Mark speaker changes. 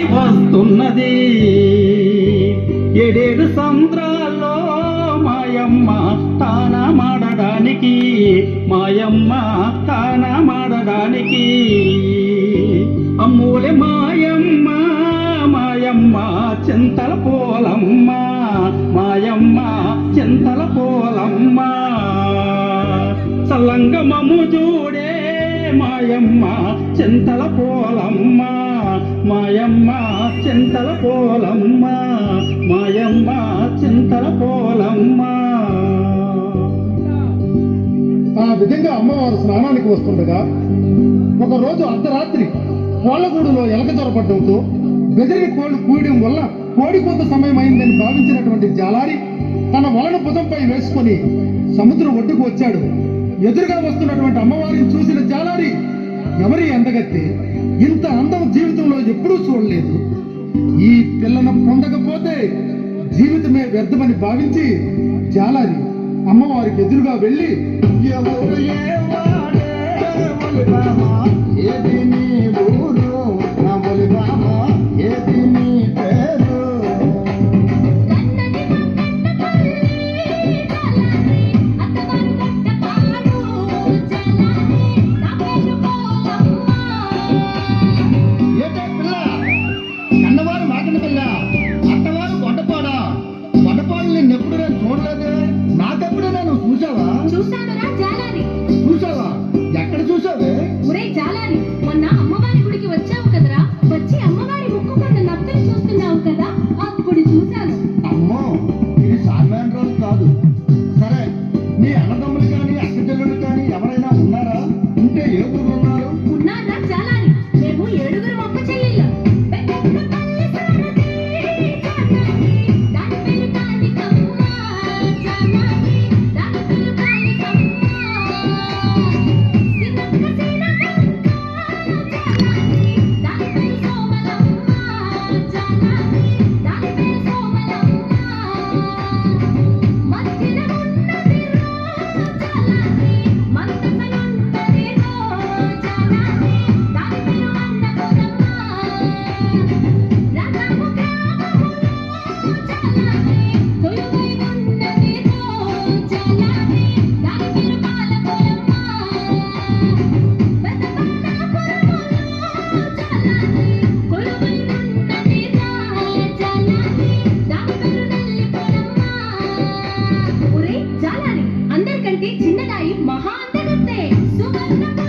Speaker 1: వస్తున్నది. ఏడేడు సంద్రాల్లో మాయమ్మ తాన మాడడానికి మాయమ్మ తాన మాడడానికి అమ్మూలే మాయమ్మ మాయమ్మ చింతల పోలమ్మ మాయమ్మ చింతల పోలమ్మ. చల్లంగమము చూడే మాయమ్మ చింతల పోలమ్మ. చింతల పోలమ్మ మాయమ్మ చింతల పోలమ్మ.
Speaker 2: ఆ విధంగా అమ్మవారు స్నానానికి వస్తుండగా ఒక రోజు అర్ధరాత్రి కోళ్ళగూడులో ఎలక చొరపడడంతో బెదిరి కోళ్ళు కూయడం వల్ల కోడి కొంత సమయం అయిందని భావించినటువంటి జాలారి తన వలన భుజంపై వేసుకొని సముద్రం ఒడ్డుకు వచ్చాడు. ఎదురుగా వస్తున్నటువంటి అమ్మవారిని చూసిన జాలారి ఎవరి అందగత్తి? ఇంత అందం జీవితంలో ఎప్పుడూ చూడలేదు. ఈ పిల్లను పొందకపోతే జీవితమే వ్యర్థమని భావించి జాలారి అమ్మవారికి ఎదురుగా వెళ్ళి
Speaker 3: ఎవరు ఏ వాడే చూసావా
Speaker 4: చూసానురా జాలాని.
Speaker 3: చూసావా ఎక్కడ చూసావే
Speaker 4: ఒరే జాలారి మొన్న అమ్మవారి గుడికి వచ్చావు కదరా? వచ్చి అమ్మవారి ముక్కు కొన్న నత్తలు చూస్తున్నావు కదా అప్పుడు చూశాను.
Speaker 3: అమ్మో ఇది సామాన్ రోజు కాదు. సరే నీ అన్నదమ్ములు కానీ అక్క చెల్లెలు కానీ ఎవరైనా ఉన్నారా? ఉంటే ఏ ఊరు
Speaker 4: Yeah. చిన్నదాయి మహా అందగత్తే సువర్ణ